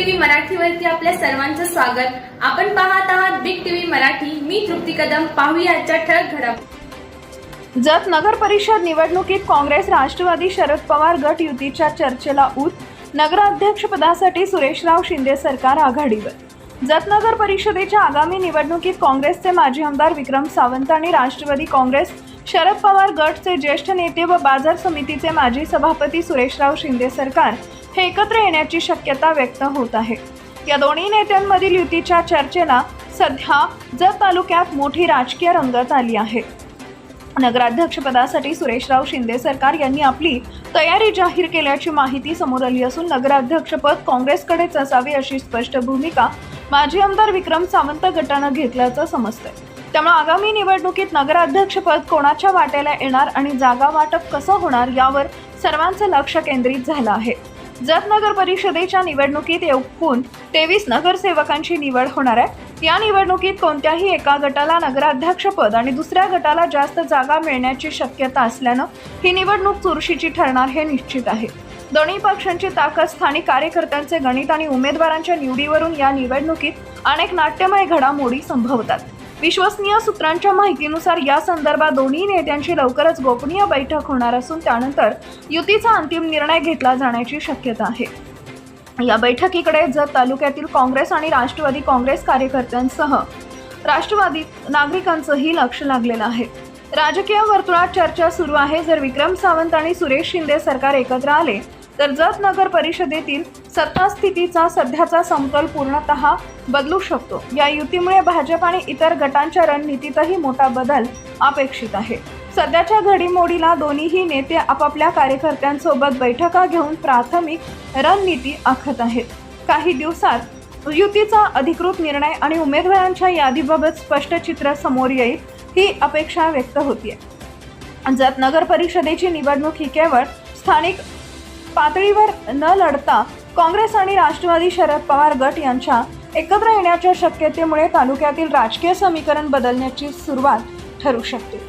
TV मराठीवरती आपल्या सर्वांचं स्वागत. आपण पाहत आहात बिग टीव्ही मराठी. मी तृप्ती कदम. पाहूया आजच्या ठळक घडामोडी. जत नगर परिषद निवडणुकीत काँग्रेस राष्ट्रवादी शरद पवार गट युतीच्या चर्चेला ऊत. नगराध्यक्षपदासाठी सुरेशराव शिंदे सरकार आघाडीवर. जतनगर परिषदेच्या आगामी निवडणुकीत काँग्रेसचे माजी आमदार विक्रम सावंत आणि राष्ट्रवादी काँग्रेस शरद पवार गटचे ज्येष्ठ नेते व बाजार समितीचे माजी सभापती सुरेशराव शिंदे सरकार हे एकत्र येण्याची शक्यता व्यक्त होत आहे. या दोन्ही नेत्यांमधील युतीच्या चर्चेला सध्या जत तालुक्यात मोठी राजकीय रंगत आली आहे. नगराध्यक्षपदासाठी सुरेशराव शिंदे सरकार यांनी आपली तयारी जाहीर केल्याची माहिती समोर आली असून नगराध्यक्षपद काँग्रेसकडेच असावे अशी स्पष्ट भूमिका माजी आमदार विक्रम सावंत गटानं घेतल्याचं समजतंय. त्यामुळे आगामी निवडणुकीत नगराध्यक्षपद कोणाच्या वाट्याला येणार आणि जागा वाटप कसं होणार यावर सर्वांचं लक्ष केंद्रित झालं आहे. जत नगर परिषदेच्या निवडणुकीत एकूण तेवीस नगरसेवकांची निवड होणार आहे. या निवडणुकीत कोणत्याही एका गटाला नगराध्यक्षपद आणि दुसऱ्या गटाला जास्त जागा मिळण्याची शक्यता असल्यानं ही निवडणूक चुरशीची ठरणार हे निश्चित आहे. दोन्ही पक्षांची ताकद स्थानिक कार्यकर्त्यांचे गणित आणि उमेदवारांच्या निवडीवरून या निवडणुकीत अनेक नाट्यमय घडामोडी संभवतात. विश्वसनीय सूत्रांच्या माहितीनुसार या संदर्भात दोन्ही नेत्यांची लवकरच गोपनीय बैठक होणार असून त्यानंतर युतीचा अंतिम निर्णय घेतला जाण्याची शक्यता आहे. या बैठकीकडे जत तालुक्यातील काँग्रेस आणि राष्ट्रवादी काँग्रेस कार्यकर्त्यांसह राष्ट्रवादी नागरिकांचंही लक्ष लागलेलं आहे. राजकीय वर्तुळात चर्चा सुरू आहे. जर विक्रम सावंत आणि सुरेश शिंदे सरकार एकत्र आले तर जत नगर परिषदेतील सत्तास्थितीचा सध्याचा समतोल पूर्णतः बदलू शकतो. या युतीमुळे भाजप आणि इतर गटांच्या रणनीतीतही मोठा बदल अपेक्षित आहे. सध्याच्या घडीमोडीला दोन्हीही नेते आपापल्या कार्यकर्त्यांसोबत बैठका घेऊन प्राथमिक रणनीती आखत आहेत. काही दिवसात युतीचा अधिकृत निर्णय आणि उमेदवारांच्या यादीबाबत स्पष्ट चित्र समोर येईल ही अपेक्षा व्यक्त होतीये. जत नगर परिषदेची निवडणूक ही केवळ स्थानिक पातळीवर न लढता काँग्रेस आणि राष्ट्रवादी शरद पवार गट यांच्या एकत्र येण्याच्या शक्यतेमुळे तालुक्यातील राजकीय समीकरण बदलण्याची सुरुवात ठरू शकते.